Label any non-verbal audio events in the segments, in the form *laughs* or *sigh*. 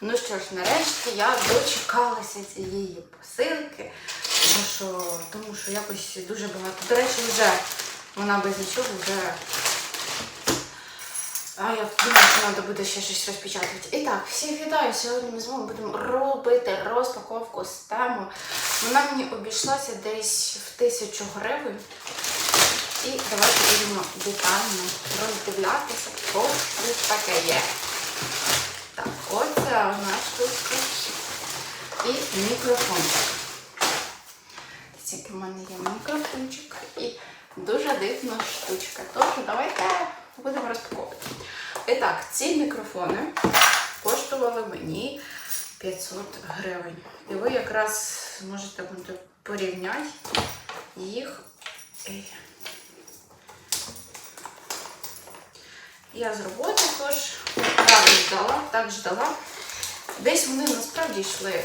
Ну що ж, нарешті я дочекалася цієї посилки, тому що, тому що якось дуже багато. До речі, вже вона без нічого вже. А я думаю, що треба буде ще щось розпечатувати. І так, всіх вітаю. Сьогодні ми з вами будемо робити розпаковку з тему. Вона мені обійшлася десь в тисячу гривень. І давайте будемо детально роздивлятися, що тут таке є. Так, оце одна штучка. І мікрофончик. Тільки в мене є мікрофончик і дуже дивна штучка. Тож давайте будемо розпаковувати. І так, ці мікрофони коштували мені 500 гривень. І ви якраз зможете порівняти їх. Я з роботи, тож так ждала, так ждала. Десь вони насправді йшли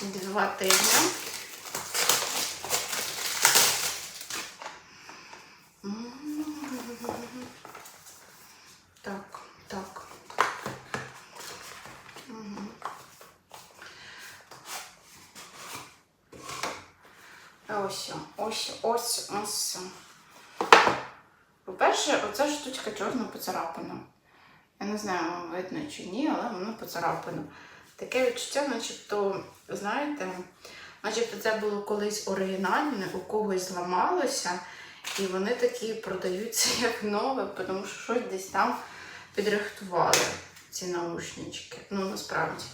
два тижні. Так, так. Мгм. Ось, ось, ось, ось. По-перше, оця штучка чорно поцарапана. Я не знаю, видно чи ні, але воно поцарапано. Таке відчуття, начебто, знаєте, начебто це було колись оригінальне, у когось зламалося, і вони такі продаються *laughs* як нове, тому що щось десь там підрихтували ці наушнички. Ну, насправді.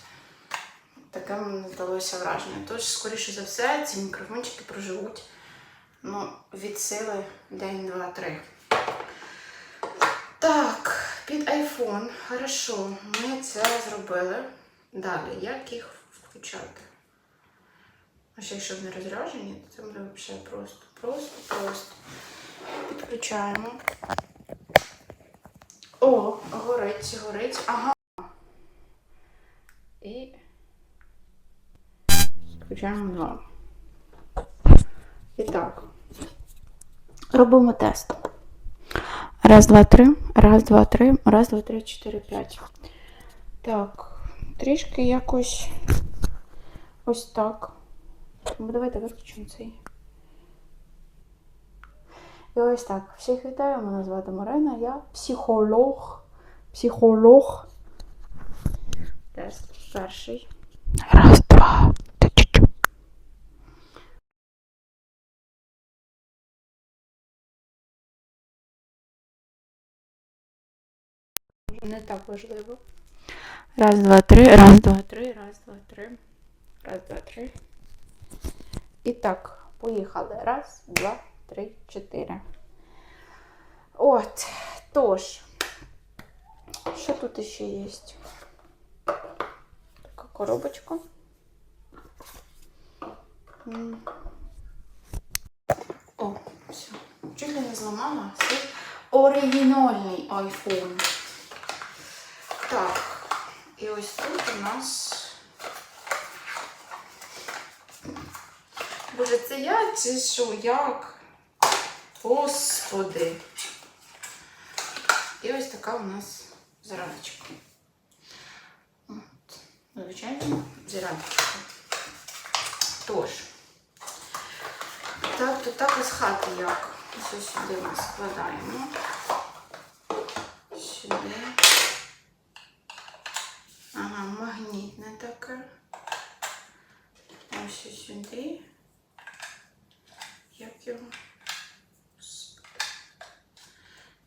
Таке мені здалося враження. Тож, скоріше за все, ці мікрофончики проживуть ну, від сили день, два, три. Так, під iPhone. Хорошо, ми це зробили. Далі, як їх включати? А ще якщо вони розряджені, то це буде взагалі просто, просто, просто. Підключаємо. О, горить, горить. Ага. І включаємо два. І так. Робимо тест. Раз, два, три. Раз, два, три. Раз, два, три, чотири, п'ять. Так. Трішки якось ось так. Давайте виключимо цей. І ось так. Всіх вітаю, мене звати Марина, я психолог. Психолог. Тест перший. Раз, два. Не так важливо. Раз, два, три, раз, два, три, раз, два, три. Раз, два, три. І так, поїхали. Раз, два, три, чотири. От, тож. Що тут ще є? Така коробочка. О, все. Чуть не зламала. Це оригінальний iPhone. Так, і ось тут у нас. Боже, це я чи що? Як? Господи. І ось така у нас зраночка. Звичайно, зраночка. Тож. Так, то так із хати як. Ось сюди ми складаємо. Сюди. Ага, магнітне таке. Ось сюди. Як його?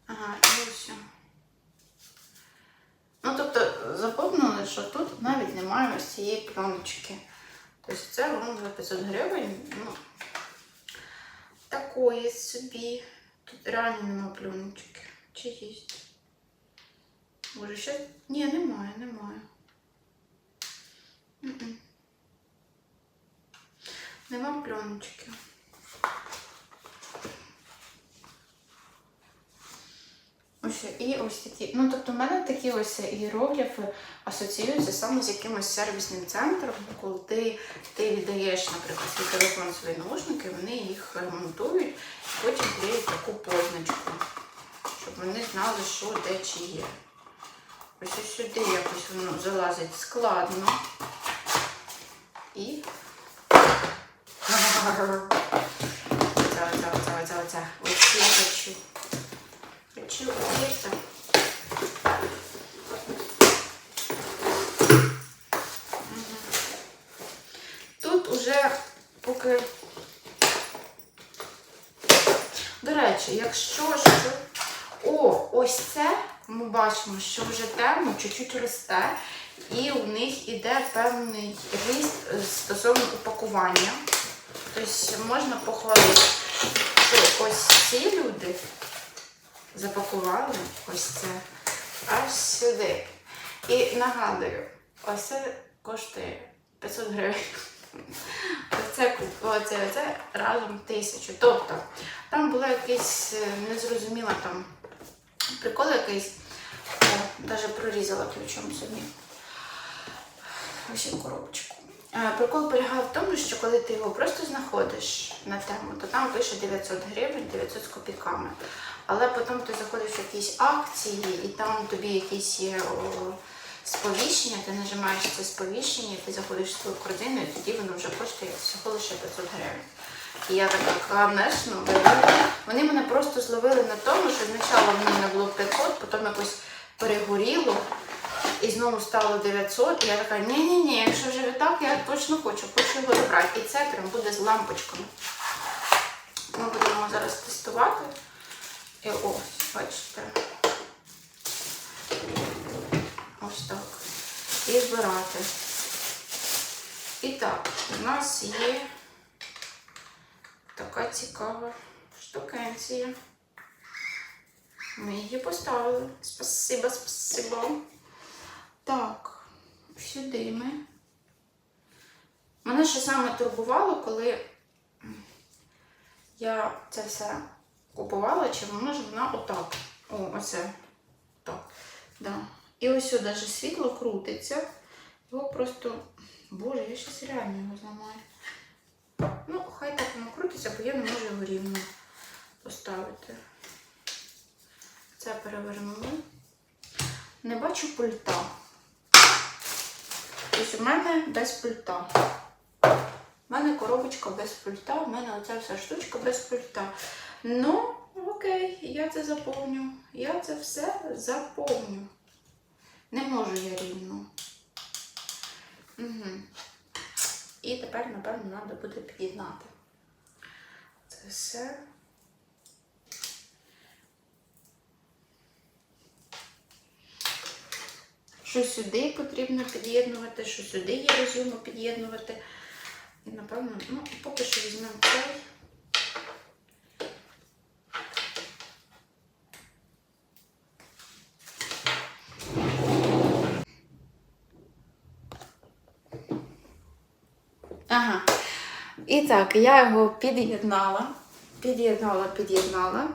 Ага, і ось. Ну, тобто, запомнили, що тут навіть немає ось цієї пленочки. Тобто це вам за 500 гривень. Ну, такої собі. Тут реально нема пленочки. Чи є? Може ще? Ні, немає, немає. Нема пленочки. Ось і ось такі. Ну, тобто, в мене такі ось іерогліфи асоціюються саме з якимось сервісним центром, коли ти, ти віддаєш, наприклад, свій телефон свої наушники, вони їх ремонтують і потім клеють таку позначку, щоб вони знали, що де чи є. Ось сюди якось воно залазить складно. І. Оце, оце, оце, оце, оце. Ось я хочу. Хочу ось так. Тут уже поки. До речі, якщо що. О, ось це ми бачимо, що вже темно чуть-чуть росте, і у них іде певний ріст е, стосовно упакування. Тобто можна похвалити, що ось ці люди запакували ось це аж сюди. І нагадую, ось це коштує 500 гривень. Оце, оце, оце разом тисячу. Тобто там була якась е, незрозуміла там прикол якийсь. Навіть прорізала ключом собі. Ось коробочку. Прикол полягав в тому, що коли ти його просто знаходиш на тему, то там пише 900 гривень, 900 з копійками. Але потім ти заходиш в якісь акції, і там тобі якісь є сповіщення, ти нажимаєш це сповіщення, ти заходиш в свою корзину, і тоді воно вже коштує всього лише 500 гривень. І я така, конечно, вони- вони мене просто зловили на тому, що спочатку в мене було 500, потім якось перегоріло, і знову стало 900, і я така, ні-ні-ні, якщо вже так, я точно хочу, хочу його забрати. І це прям буде з лампочками. Ми будемо зараз тестувати. І ось, бачите. Ось так. І збирати. І так, у нас є така цікава штукенція. Ми її поставили. Спасибо, спасибо. Так, сюди ми. Мене ще саме турбувало, коли я це все купувала, чи воно ж вона отак. О, оце. Так. Да. І ось сюди навіть світло крутиться. Його просто. Боже, я щось реально його зламаю. Ну, хай так воно крутиться, бо я не можу його рівно поставити. Це перевернули. Не бачу пульта. Тобто у мене без пульта. У мене коробочка без пульта, у мене оця вся штучка без пульта. Ну, окей, я це заповню. Я це все заповню. Не можу я рівно. Угу. І тепер, напевно, треба буде під'єднати. Це все. Що сюди потрібно під'єднувати, що сюди є розумно під'єднувати. І напевно, ну, поки що візьмемо цей. Ага. І так, я його під'єднала. Під'єднала, під'єднала.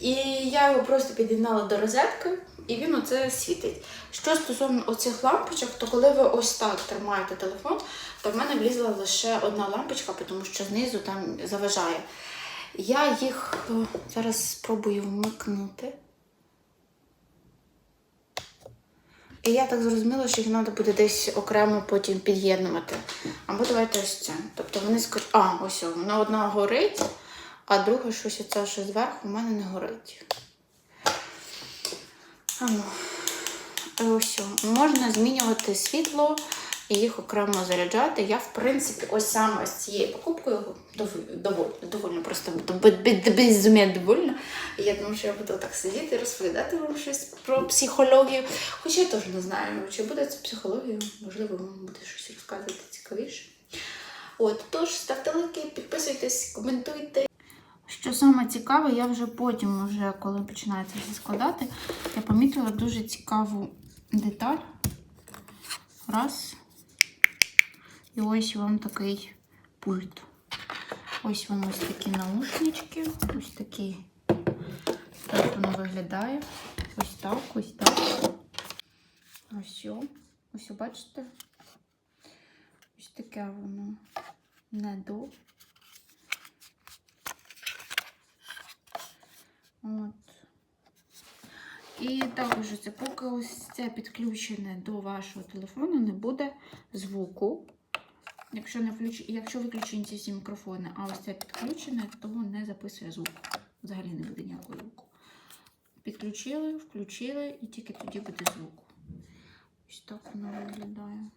І я його просто під'єднала до розетки, і він оце світить. Що стосовно оцих лампочок, то коли ви ось так тримаєте телефон, то в мене влізла лише одна лампочка, тому що знизу там заважає. Я їх зараз спробую вмикнути. І я так зрозуміла, що їх треба буде десь окремо потім під'єднувати. Або давайте ось це. Тобто вони скажуть, а, ось вона одна горить, а друга щось оце, що зверху, в мене не горить. Ну. Ось можна змінювати світло і їх окремо заряджати. Я, в принципі, ось саме з цією покупкою дов- доволі, просто безумія довольна. Я думаю, що я буду так сидіти і розповідати вам щось про психологію. Хоча я теж не знаю, чи буде це психологія, можливо, вам буде щось розказувати цікавіше. От, тож ставте лайки, підписуйтесь, коментуйте. Що саме цікаве, я вже потім, вже, коли починається все складати, я помітила дуже цікаву деталь. Раз. І ось вам такий пульт. Ось вам ось такі наушнички, ось такі. Так воно виглядає. Ось так, ось так. Ось. Ось, бачите? Ось таке воно не От. І також це поки ось це підключене до вашого телефону, не буде звуку. Якщо не включ... якщо виключені ці всі мікрофони, а ось це підключене, то не записує звук. Взагалі не буде ніякого звуку. Підключили, включили і тільки тоді буде звук. Ось так воно виглядає.